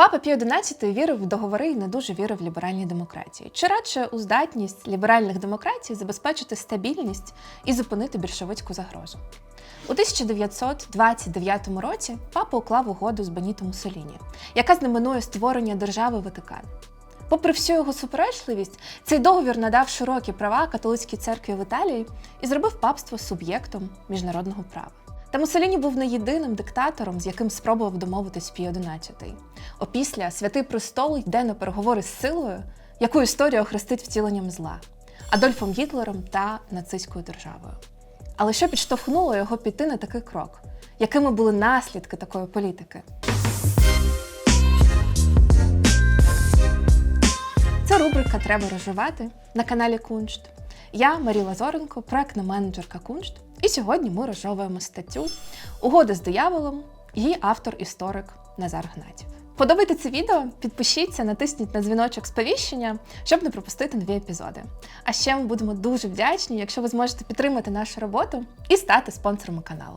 Папа Пій XI вірив в договори і не дуже вірив в ліберальні демократії, чи радше у здатність ліберальних демократій забезпечити стабільність і зупинити більшовицьку загрозу. У 1929 році папа уклав угоду з Беніто Муссоліні, яка знаменує створення держави Ватикан. Попри всю його суперечливість, цей договір надав широкі права католицькій церкві в Італії і зробив папство суб'єктом міжнародного права. Та Муссоліні був не єдиним диктатором, з яким спробував домовитись Пій XI. Опісля святий престол йде на переговори з силою, яку історія охрестить втіленням зла, Адольфом Гітлером та нацистською державою. Але що підштовхнуло його піти на такий крок? Якими були наслідки такої політики? Це рубрика Треба розживати на каналі Куншт. Я Марія Лазоренко, проектна менеджерка Куншт. І сьогодні ми розжовуємо статтю Угода з дияволом, її автор-історик Назар Гнатів. Подобайте це відео, підпишіться, натисніть на дзвіночок сповіщення, щоб не пропустити нові епізоди. А ще ми будемо дуже вдячні, якщо ви зможете підтримати нашу роботу і стати спонсорами каналу.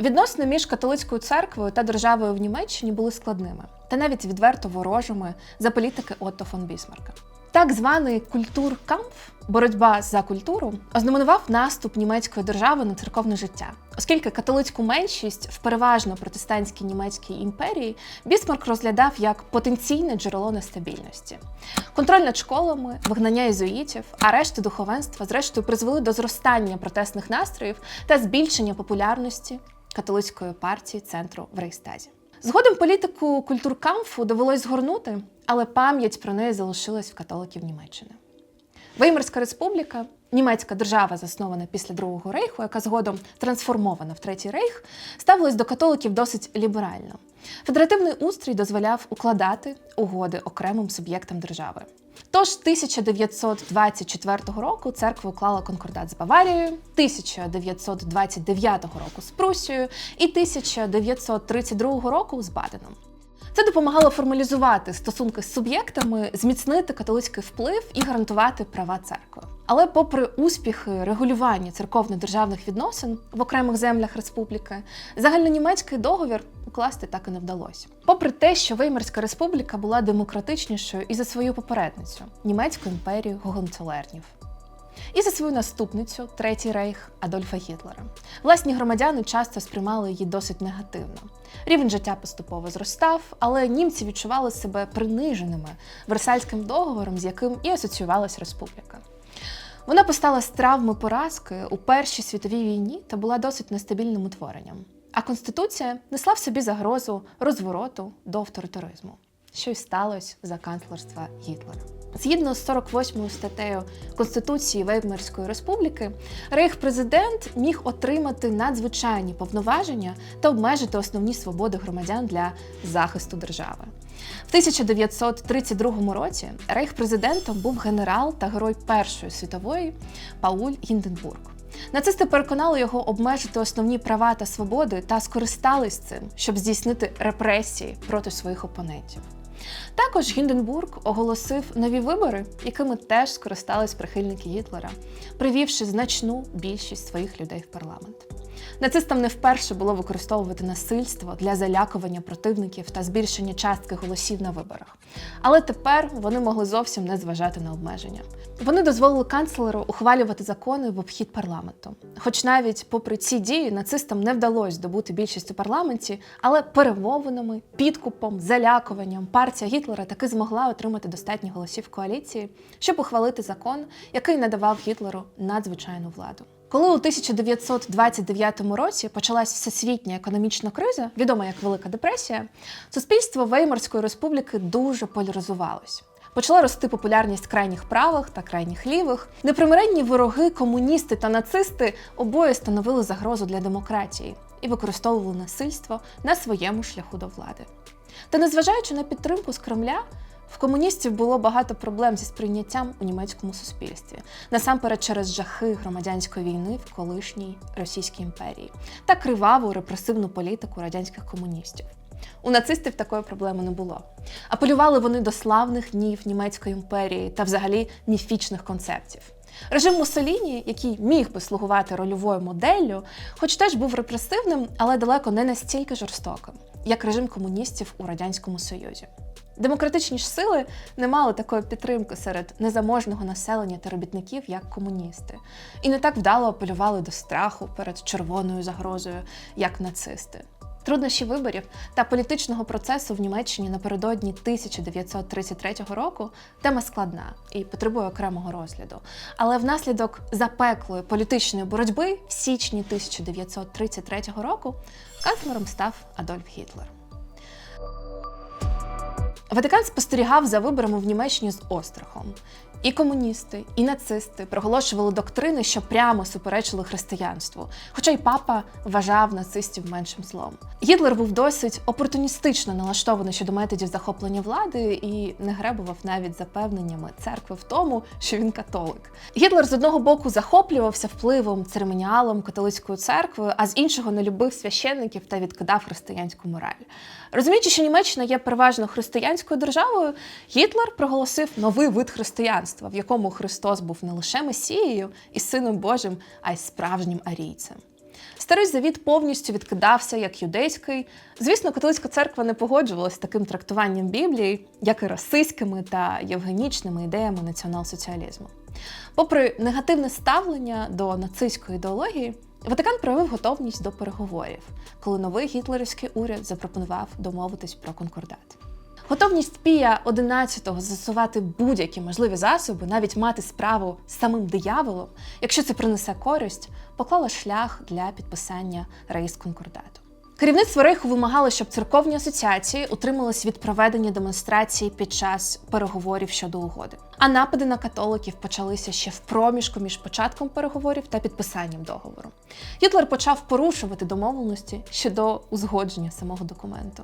Відносини між католицькою церквою та державою в Німеччині були складними та навіть відверто ворожими за політики Отто фон Бісмарка. Так званий культуркамф, боротьба за культуру, ознаменував наступ німецької держави на церковне життя, оскільки католицьку меншість в переважно протестантській німецькій імперії Бісмарк розглядав як потенційне джерело нестабільності. Контроль над школами, вигнання єзуїтів, арешти духовенства, зрештою призвели до зростання протестних настроїв та збільшення популярності католицької партії центру в Рейхстазі. Згодом політику культуркамфу довелось згорнути, але пам'ять про неї залишилась в католиків Німеччини. Веймарська республіка, німецька держава, заснована після Другого рейху, яка згодом трансформована в Третій рейх, ставилась до католиків досить ліберально. Федеративний устрій дозволяв укладати угоди окремим суб'єктам держави. Тож 1924 року церква уклала конкордат з Баварією, 1929 року з Прусією і 1932 року з Баденом. Це допомагало формалізувати стосунки з суб'єктами, зміцнити католицький вплив і гарантувати права церкви. Але, попри успіхи регулювання церковно-державних відносин в окремих землях республіки, загальнонімецький договір укласти так і не вдалося. Попри те, що Веймарська республіка була демократичнішою і за свою попередницю німецьку імперію Гогенцолернів і за свою наступницю Третій рейх Адольфа Гітлера. Власні громадяни часто сприймали її досить негативно. Рівень життя поступово зростав, але німці відчували себе приниженими Версальським договором, з яким і асоціювалася республіка. Вона постала з травми поразки у Першій світовій війні та була досить нестабільним утворенням. А конституція несла в собі загрозу розвороту до авторитаризму, що й сталося за канцлерства Гітлера. Згідно з 48 статтею Конституції Веймарської республіки, рейх-президент міг отримати надзвичайні повноваження та обмежити основні свободи громадян для захисту держави. В 1932 році рейх-президентом був генерал та герой Першої світової Пауль Гінденбург. Нацисти переконали його обмежити основні права та свободи та скористались цим, щоб здійснити репресії проти своїх опонентів. Також Гінденбург оголосив нові вибори, якими теж скористались прихильники Гітлера, привівши значну більшість своїх людей в парламент. Нацистам не вперше було використовувати насильство для залякування противників та збільшення частки голосів на виборах. Але тепер вони могли зовсім не зважати на обмеження. Вони дозволили канцлеру ухвалювати закони в обхід парламенту. Хоч навіть попри ці дії нацистам не вдалося здобути більшість у парламенті, але перемовинами, підкупом, залякуванням партія Гітлера таки змогла отримати достатньо голосів коаліції, щоб ухвалити закон, який надавав Гітлеру надзвичайну владу. Коли у 1929 році почалась всесвітня економічна криза, відома як Велика депресія, суспільство Веймарської республіки дуже поляризувалось. Почала рости популярність крайніх правих та крайніх лівих. Непримиренні вороги, комуністи та нацисти обоє становили загрозу для демократії і використовували насильство на своєму шляху до влади. Та незважаючи на підтримку з Кремля, в комуністів було багато проблем зі сприйняттям у німецькому суспільстві, насамперед через жахи громадянської війни в колишній Російській імперії та криваву репресивну політику радянських комуністів. У нацистів такої проблеми не було. Апелювали вони до славних днів німецької імперії та взагалі міфічних концептів. Режим Муссоліні, який міг би слугувати рольовою моделлю, хоч теж був репресивним, але далеко не настільки жорстоким, як режим комуністів у Радянському Союзі. Демократичні ж сили не мали такої підтримки серед незаможного населення та робітників, як комуністи, і не так вдало апелювали до страху перед червоною загрозою, як нацисти. Труднощі виборів та політичного процесу в Німеччині напередодні 1933 року тема складна і потребує окремого розгляду. Але внаслідок запеклої політичної боротьби в січні 1933 року канцлером став Адольф Гітлер. Ватикан спостерігав за виборами в Німеччині з острахом. І комуністи, і нацисти проголошували доктрини, що прямо суперечили християнству, хоча й папа вважав нацистів меншим злом. Гітлер був досить опортуністично налаштований щодо методів захоплення влади і не гребував навіть запевненнями церкви в тому, що він католик. Гітлер з одного боку захоплювався впливом церемоніалом католицької церкви, а з іншого не любив священників та відкидав християнську мораль. Розуміючи, що Німеччина є переважно християнською державою, Гітлер проголосив новий вид християнства, в якому Христос був не лише Месією і Сином Божим, а й справжнім арійцем. Старий завіт повністю відкидався як юдейський. Звісно, католицька церква не погоджувалася з таким трактуванням Біблії, як і расистськими та євгенічними ідеями націонал-соціалізму. Попри негативне ставлення до нацистської ідеології, Ватикан проявив готовність до переговорів, коли новий гітлерівський уряд запропонував домовитись про конкордат. Готовність Пія XI застосувати будь-які можливі засоби, навіть мати справу з самим дияволом, якщо це принесе користь, поклала шлях для підписання рейс-конкордату. Керівництво Рейху вимагало, щоб церковні асоціації утримались від проведення демонстрацій під час переговорів щодо угоди. А напади на католиків почалися ще в проміжку між початком переговорів та підписанням договору. Гітлер почав порушувати домовленості щодо узгодження самого документу.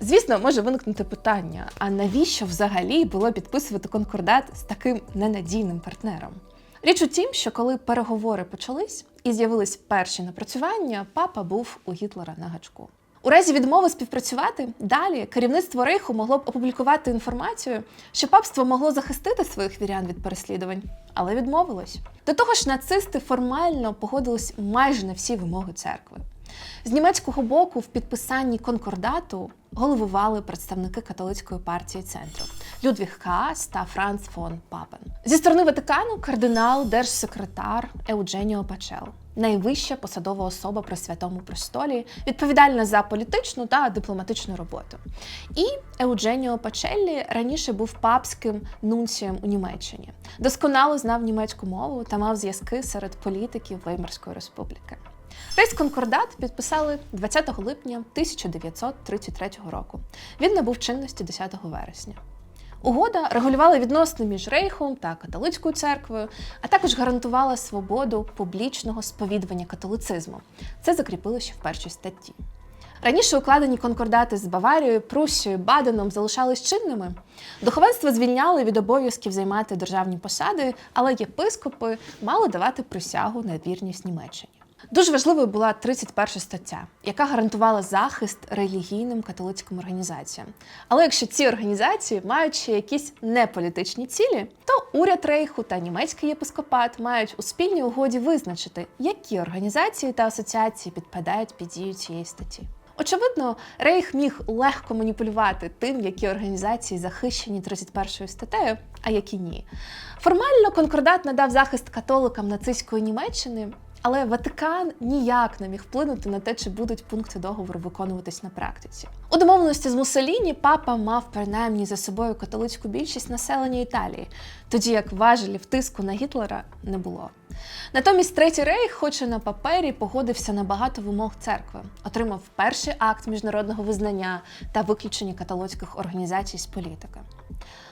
Звісно, може виникнути питання: а навіщо взагалі було підписувати конкордат з таким ненадійним партнером? Річ у тім, що коли переговори почались і з'явились перші напрацювання, папа був у Гітлера на гачку. У разі відмови співпрацювати далі керівництво Рейху могло б опублікувати інформацію, що папство могло захистити своїх вірян від переслідувань, але відмовилось. До того ж, нацисти формально погодились майже на всі вимоги церкви. З німецького боку в підписанні конкордату головували представники католицької партії центру Людвіг Каас та Франц фон Папен. Зі сторони Ватикану кардинал, держсекретар Еудженіо Пачел, найвища посадова особа при святому престолі, відповідальна за політичну та дипломатичну роботу. І Еудженіо Пачеллі раніше був папським нунцієм у Німеччині, досконало знав німецьку мову та мав зв'язки серед політиків Веймарської республіки. Весь конкордат підписали 20 липня 1933 року. Він набув чинності 10 вересня. Угода регулювала відносини між Рейхом та католицькою церквою, а також гарантувала свободу публічного сповідування католицизму. Це закріпили ще в першій статті. Раніше укладені конкордати з Баварією, Пруссією, Баденом залишались чинними. Духовенство звільняли від обов'язків займати державні посади, але єпископи мали давати присягу на вірність Німеччині. Дуже важливою була 31 стаття, яка гарантувала захист релігійним католицьким організаціям. Але якщо ці організації мають ще якісь неполітичні цілі, то уряд Рейху та німецький єпископат мають у спільній угоді визначити, які організації та асоціації підпадають під дію цієї статті. Очевидно, Рейх міг легко маніпулювати тим, які організації захищені 31 статтею, а які ні. Формально конкордат надав захист католикам нацистської Німеччини, але Ватикан ніяк не міг вплинути на те, чи будуть пункти договору виконуватись на практиці. У домовленості з Муссоліні папа мав принаймні за собою католицьку більшість населення Італії, тоді як важелів тиску на Гітлера не було. Натомість Третій Рейх, хоч і на папері, погодився на багато вимог церкви, отримав перший акт міжнародного визнання та виключення католицьких організацій з політики.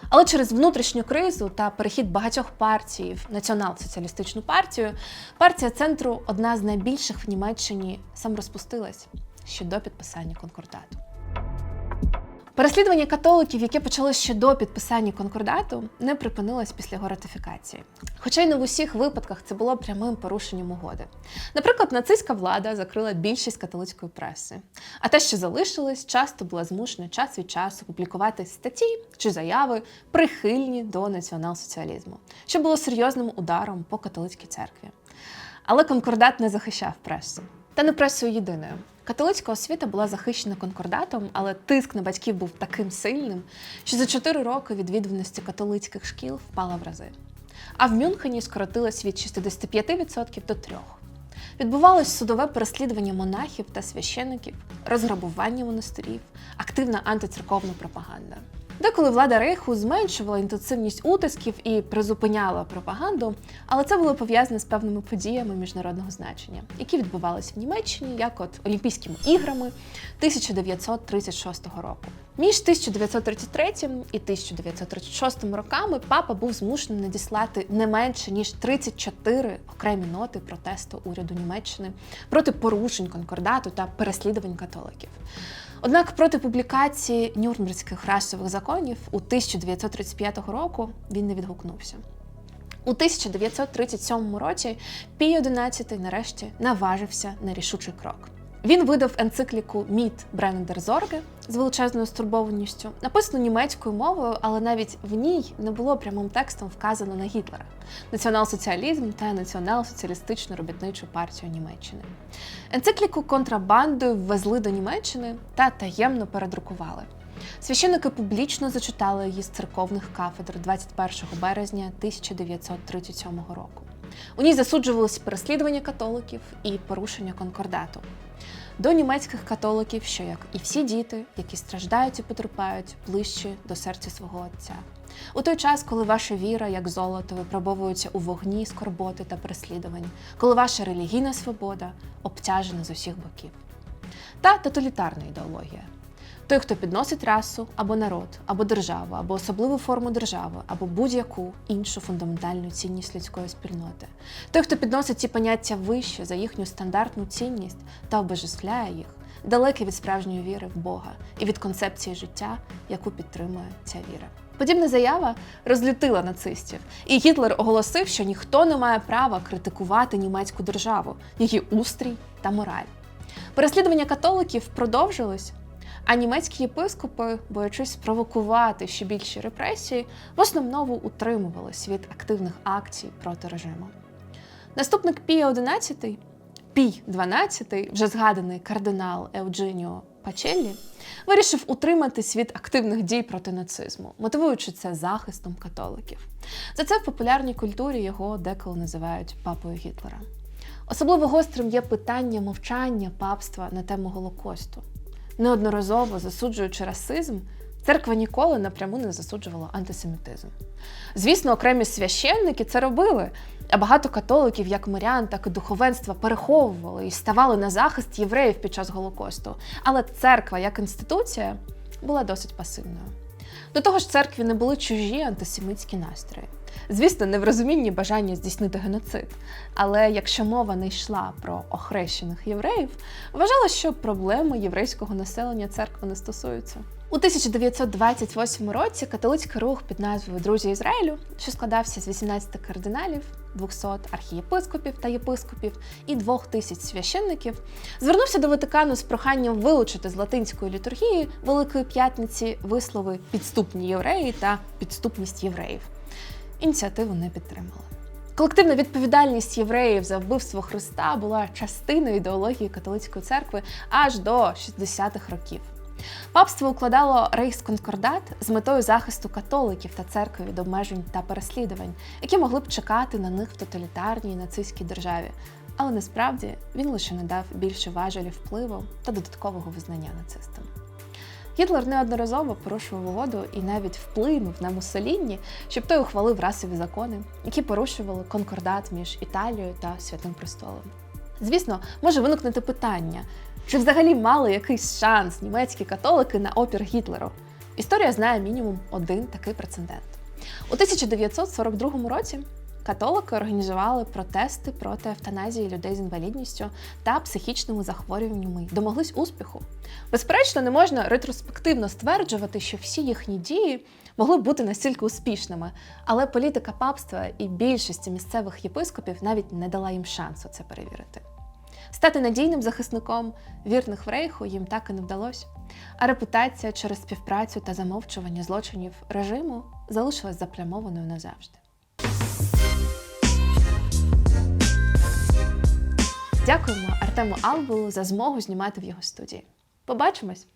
Але через внутрішню кризу та перехід багатьох партій в націонал-соціалістичну партію, партія центру, одна з найбільших в Німеччині, сам розпустилась ще до підписання конкордату. Переслідування католиків, яке почалося ще до підписання конкордату, не припинилось після його ратифікації. Хоча й не в усіх випадках це було прямим порушенням угоди. Наприклад, нацистська влада закрила більшість католицької преси, а те, що залишилось, часто була змушена час від часу публікувати статті чи заяви, прихильні до націонал-соціалізму, що було серйозним ударом по католицькій церкві. Але конкордат не захищав пресу. Та не пресою єдиною. Католицька освіта була захищена конкордатом, але тиск на батьків був таким сильним, що за 4 роки відвідуваності католицьких шкіл впала в рази. А в Мюнхені скоротилось від 65% до 3%. Відбувалось судове переслідування монахів та священиків, розграбування монастирів, активна антицерковна пропаганда. Деколи влада Рейху зменшувала інтенсивність утисків і призупиняла пропаганду, але це було пов'язане з певними подіями міжнародного значення, які відбувалися в Німеччині, як от Олімпійськими іграми 1936 року. Між 1933 і 1936 роками папа був змушений надіслати не менше ніж 34 окремі ноти протесту уряду Німеччини проти порушень конкордату та переслідувань католиків. Однак проти публікації Нюрнберзьких расових законів у 1935 року він не відгукнувся. У 1937 році Пій XI нарешті наважився на рішучий крок. Він видав енцикліку Міт Бренендер Зорге з величезною стурбованістю, написану німецькою мовою, але навіть в ній не було прямим текстом вказано на Гітлера, націонал-соціалізм та націонал-соціалістичну робітничу партію Німеччини. Енцикліку контрабандою ввезли до Німеччини та таємно передрукували. Священники публічно зачитали її з церковних кафедр 21 березня 1937 року. У ній засуджувалися переслідування католиків і порушення конкордату. До німецьких католиків, що як і всі діти, які страждають і потерпають ближче до серця свого отця. У той час, коли ваша віра, як золото, випробовується у вогні скорботи та переслідувань, коли ваша релігійна свобода обтяжена з усіх боків. Та тоталітарна ідеологія. Той, хто підносить расу або народ, або державу, або особливу форму держави, або будь-яку іншу фундаментальну цінність людської спільноти. Той, хто підносить ці поняття вище за їхню стандартну цінність та обожествляє їх, далекий від справжньої віри в Бога і від концепції життя, яку підтримує ця віра. Подібна заява розлютила нацистів, і Гітлер оголосив, що ніхто не має права критикувати німецьку державу, її устрій та мораль. Переслідування католиків продовжилось, а німецькі єпископи, боячись спровокувати ще більші репресії, в основному утримувались від активних акцій проти режиму. Наступник Пія XI, Пій XII, вже згаданий кардинал Евдженіо Пачеллі, вирішив утриматись від активних дій проти нацизму, мотивуючи це захистом католиків. За це в популярній культурі його деколи називають папою Гітлера. Особливо гострим є питання мовчання папства на тему Голокосту. Неодноразово засуджуючи расизм, церква ніколи напряму не засуджувала антисемітизм. Звісно, окремі священники це робили, а багато католиків, як мирян, так і духовенства, переховували і ставали на захист євреїв під час Голокосту. Але церква як інституція була досить пасивною. До того ж, церкві не були чужі антисемітські настрої. Звісно, не в розумінні бажання здійснити геноцид. Але якщо мова не йшла про охрещених євреїв, вважала, що проблеми єврейського населення церкви не стосуються. У 1928 році католицький рух під назвою Друзі Ізраїлю, що складався з 18 кардиналів, 200 архієпископів та єпископів і 2000 священників, звернувся до Ватикану з проханням вилучити з латинської літургії Великої П'ятниці вислови підступні євреї та підступність євреїв. Ініціативу не підтримали. Колективна відповідальність євреїв за вбивство Христа була частиною ідеології католицької церкви аж до 60-х років. Папство укладало рейхсконкордат з метою захисту католиків та церкви від обмежень та переслідувань, які могли б чекати на них в тоталітарній нацистській державі. Але насправді він лише надав більше важелі впливу та додаткового визнання нацистам. Гітлер неодноразово порушував угоду і навіть вплинув на Муссоліні, щоб той ухвалив расові закони, які порушували конкордат між Італією та Святим Престолом. Звісно, може виникнути питання, чи взагалі мали якийсь шанс німецькі католики на опір Гітлеру? Історія знає мінімум один такий прецедент. У 1942 році католики організували протести проти евтаназії людей з інвалідністю та психічними захворюваннями домоглись успіху. Безперечно, не можна ретроспективно стверджувати, що всі їхні дії могли б бути настільки успішними, але політика папства і більшості місцевих єпископів навіть не дала їм шансу це перевірити. Стати надійним захисником вірних в рейху їм так і не вдалося. А репутація через співпрацю та замовчування злочинів режиму залишилась заплямованою назавжди. Дякуємо Артему Албулу за змогу знімати в його студії. Побачимось!